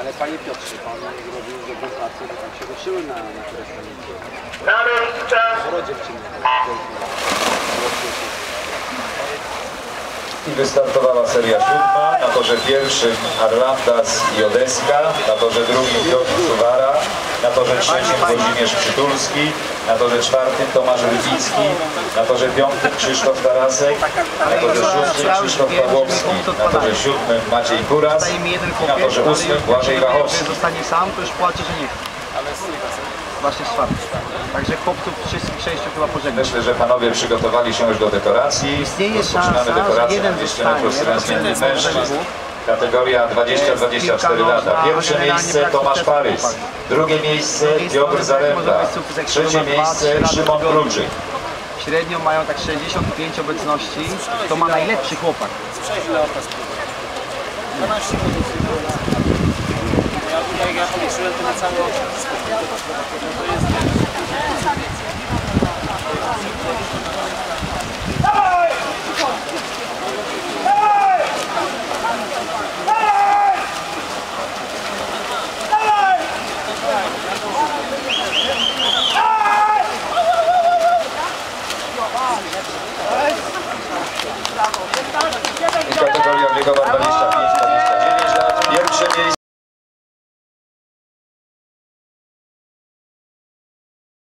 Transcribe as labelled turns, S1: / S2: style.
S1: Ale panie Piotrze, pan robił dobrą pracę, bo tam się ruszyły na, na które stanowisko.
S2: Na miejsce!
S3: I wystartowała seria siódma, na torze pierwszym Arlandas i Odeska, na torze drugim Piotr torze trzecim Włodzimierz Przytulski, na torze czwartym Tomasz Rybicki, na torze piątym Krzysztof Tarasek, na torze szóstym Krzysztof Pawłowski, na torze siódmym Maciej Kuras i na torze ósmym Błażej Wachowski.
S4: zostanie sam, to już płacze, że nie. Właśnie z czwartym. Także chłopców wszystkich sześciu chyba pożegnam.
S3: Myślę, że panowie przygotowali się już do dekoracji.
S4: Istnieje
S3: Rozpoczynamy
S4: szansa, że
S3: dekorację
S4: jeden zostanie,
S3: mężczyzn. Kategoria 20-24 lata. Pierwsze miejsce Tomasz Parys. Drugie miejsce Piotr Zaręba. Trzecie miejsce Szymon Kruczyk.
S4: Średnio mają tak 65 obecności. To ma najlepszy chłopak.
S1: 6 lat. 12 pozycji. Ja tutaj ja policzyłem to na cały okres. To jest
S3: I kategoria wiekowa 25